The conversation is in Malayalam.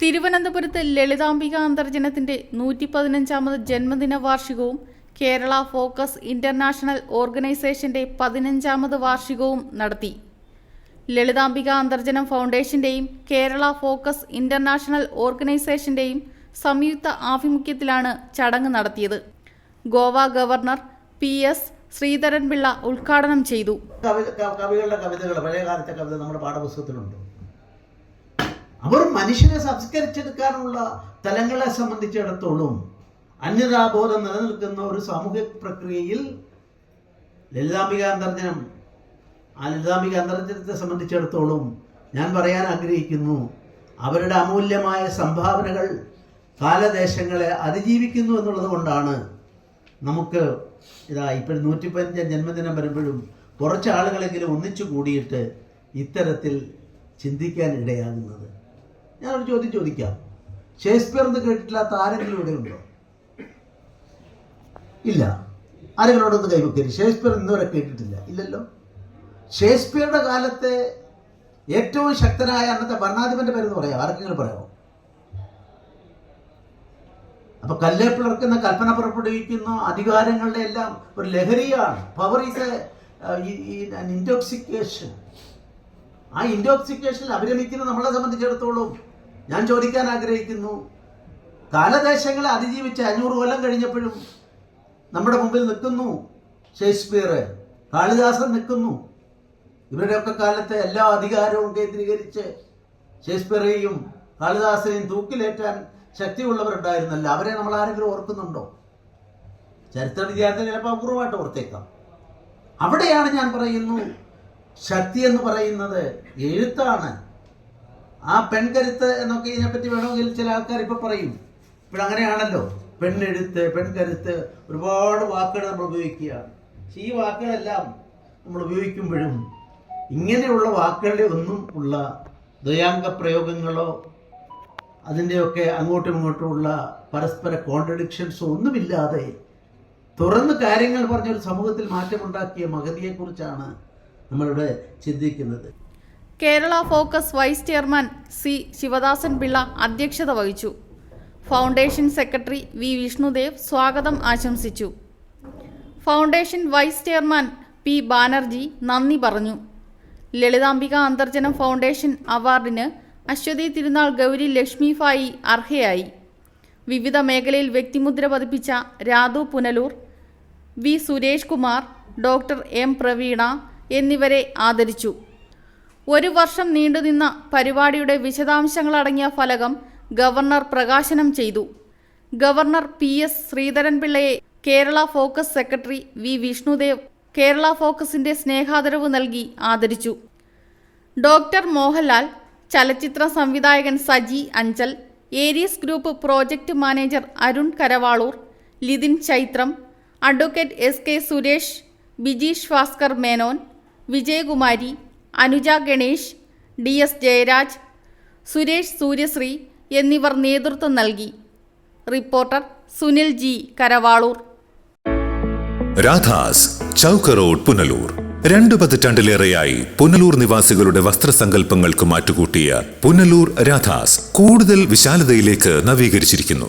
തിരുവനന്തപുരത്ത് ലളിതാംബിക അന്തർജനത്തിന്റെ നൂറ്റി പതിനഞ്ചാമത് ജന്മദിന വാർഷികവും കേരള ഫോക്കസ് ഇന്റർനാഷണൽ ഓർഗനൈസേഷന്റെ പതിനഞ്ചാമത് വാർഷികവും നടത്തി. ലളിതാംബിക അന്തർജനം ഫൗണ്ടേഷന്റെയും കേരള ഫോക്കസ് ഇന്റർനാഷണൽ ഓർഗനൈസേഷന്റെയും സംയുക്ത ആഭിമുഖ്യത്തിലാണ് ചടങ്ങ് നടത്തിയത്. Goa governor P S Sreedharan Pillai ഉദ്ഘാടനം ചെയ്തു. കവികളുടെ കവിതകൾ പഴയ കവിത നമ്മുടെ പാഠപുസ്തകത്തിലുണ്ട്. അവർ മനുഷ്യനെ സംസ്കരിച്ചെടുക്കാനുള്ള തലങ്ങളെ സംബന്ധിച്ചിടത്തോളം അന്യതാബോധം നിലനിൽക്കുന്ന ഒരു സാമൂഹിക പ്രക്രിയയിൽ ലളിതാംബിക അന്തർജനം ആ ലളിതാംബിക അന്തർജനത്തെ സംബന്ധിച്ചിടത്തോളം ഞാൻ പറയാൻ ആഗ്രഹിക്കുന്നു അവരുടെ അമൂല്യമായ സംഭാവനകൾ കാലദേശങ്ങളെ അതിജീവിക്കുന്നു എന്നുള്ളത് കൊണ്ടാണ് നമുക്ക് ഇതാ ഇപ്പോഴും നൂറ്റി പതിനഞ്ചാം ജന്മദിനം വരുമ്പോഴും കുറച്ച് ആളുകളെങ്കിലും ഒന്നിച്ചു കൂടിയിട്ട് ഇത്തരത്തിൽ ചിന്തിക്കാൻ ഇടയാകുന്നത്. ഞാനൊരു ചോദ്യം ചോദിക്കാം. ഷേക്സ്പിയർ എന്ന് കേട്ടിട്ടില്ലാത്ത ആരെങ്കിലും ഇവിടെ ഉണ്ടോ? ഇല്ല. ആരെങ്കിലോടൊന്ന് കൈവക്കരുത്. ഷേക്സ്പിയർ ഇന്നുവരെ കേട്ടിട്ടില്ല. ഇല്ലല്ലോ. ഷേക്സ്പിയറുടെ കാലത്തെ ഏറ്റവും ശക്തനായ അന്നത്തെ ഭരണാധിപന്റെ പേരെന്ന് പറയാം ആർക്കെങ്കിലും പറയാമോ? അപ്പൊ കല്ലേ പിളർക്കുന്ന കൽപ്പന പുറപ്പെടുവിക്കുന്ന അധികാരങ്ങളുടെ എല്ലാം ഒരു ലഹരിയാണ്. പവർ ഈസ് ഇൻടോക്സിക്കേഷൻ ആ ഇൻടോക്സിക്കേഷനിൽ അഭിരമിക്കുന്ന നമ്മളെ സംബന്ധിച്ചിടത്തോളം ഞാൻ ചോദിക്കാൻ ആഗ്രഹിക്കുന്നു. കാലദേശങ്ങളെ അതിജീവിച്ച് അഞ്ഞൂറ് കൊല്ലം കഴിഞ്ഞപ്പോഴും നമ്മുടെ മുമ്പിൽ നിൽക്കുന്നു ഷേക്സ്പിയർ കാളിദാസൻ നിൽക്കുന്നു. ഇവരുടെയൊക്കെ കാലത്തെ എല്ലാ അധികാരവും കേന്ദ്രീകരിച്ച് ഷേക്സ്പിയറേയും കാളിദാസനെയും തൂക്കിലേറ്റാൻ ശക്തിയുള്ളവരുണ്ടായിരുന്നല്ലോ. അവരെ നമ്മൾ ആരെങ്കിലും ഓർക്കുന്നുണ്ടോ? ചരിത്ര വിദ്യാർത്ഥി ചിലപ്പോൾ അപൂർവമായിട്ട് ഓർത്തേക്കാം. അവിടെയാണ് ഞാൻ പറയുന്നു ശക്തി എന്ന് പറയുന്നത് എഴുത്താണ്. ആ പെൺകരുത്ത് എന്നൊക്കെ ഇതിനെപ്പറ്റി വേണമെങ്കിൽ ചില ആൾക്കാർ ഇപ്പൊ പറയും. ഇപ്പോഴങ്ങനെയാണല്ലോ പെണ്ണെഴുത്ത് പെൺകരുത്ത് ഒരുപാട് വാക്കുകൾ നമ്മൾ ഉപയോഗിക്കുകയാണ് പക്ഷെ ഈ വാക്കുകളെല്ലാം നമ്മൾ ഉപയോഗിക്കുമ്പോഴും ഇങ്ങനെയുള്ള വാക്കുകളുടെ ഒന്നും ഉള്ള ദ്വയാംഗ പ്രയോഗങ്ങളോ അതിന്റെയൊക്കെ അങ്ങോട്ടും ഇങ്ങോട്ടും ഉള്ള പരസ്പര കോൺട്രഡിക്ഷൻസോ ഒന്നുമില്ലാതെ തുറന്ന് കാര്യങ്ങൾ പറഞ്ഞൊരു സമൂഹത്തിൽ മാറ്റമുണ്ടാക്കിയ മഹതിയെക്കുറിച്ചാണ് നമ്മളിവിടെ ചിന്തിക്കുന്നത്. Kerala focus vice chairman C Sivadasan Pillai അധ്യക്ഷത വഹിച്ചു. ഫൗണ്ടേഷൻ സെക്രട്ടറി വി വിഷ്ണുദേവ് സ്വാഗതം ആശംസിച്ചു. Foundation vice chairman P Banerjee നന്ദി പറഞ്ഞു. ലളിതാംബിക അന്തർജനം ഫൗണ്ടേഷൻ അവാർഡിന് അശ്വതി തിരുനാൾ ഗൗരി ലക്ഷ്മി ഫായി അർഹയായി. വിവിധ മേഖലയിൽ വ്യക്തിമുദ്ര പതിപ്പിച്ച Radhu Punalur V Suresh Kumar doctor M Praveena എന്നിവരെ ആദരിച്ചു. ഒരു വർഷം നീണ്ടുനിന്ന പരിപാടിയുടെ വിശദാംശങ്ങളടങ്ങിയ ഫലകം ഗവർണർ പ്രകാശനം ചെയ്തു. Governor P S ശ്രീധരൻപിള്ളയെ Kerala focus secretary V Vishnudev Kerala ഫോക്കസിന്റെ സ്നേഹാദരവ് നൽകി ആദരിച്ചു. ഡോക്ടർ മോഹൻലാൽ ചലച്ചിത്ര സംവിധായകൻ Saji Anchal Aries group project manager Arun Karavaloor Lithin Chaithram advocate S K Suresh Bijeesh Bhaskar Menon Vijayakumari Anuja Ganesh D S Jayaraj Suresh Suryasree എന്നിവർ നേതൃത്വം നൽകി. Reporter Sunil G. Karavaloor. Radhas Chowka road Punalur. രണ്ടു പതിറ്റാണ്ടിലേറെയായി പുനലൂർ നിവാസികളുടെ വസ്ത്രസങ്കല്പങ്ങൾക്ക് മാറ്റുകൂട്ടിയ പുനലൂർ രാധാസ് കൂടുതൽ വിശാലതയിലേക്ക് നവീകരിച്ചിരിക്കുന്നു.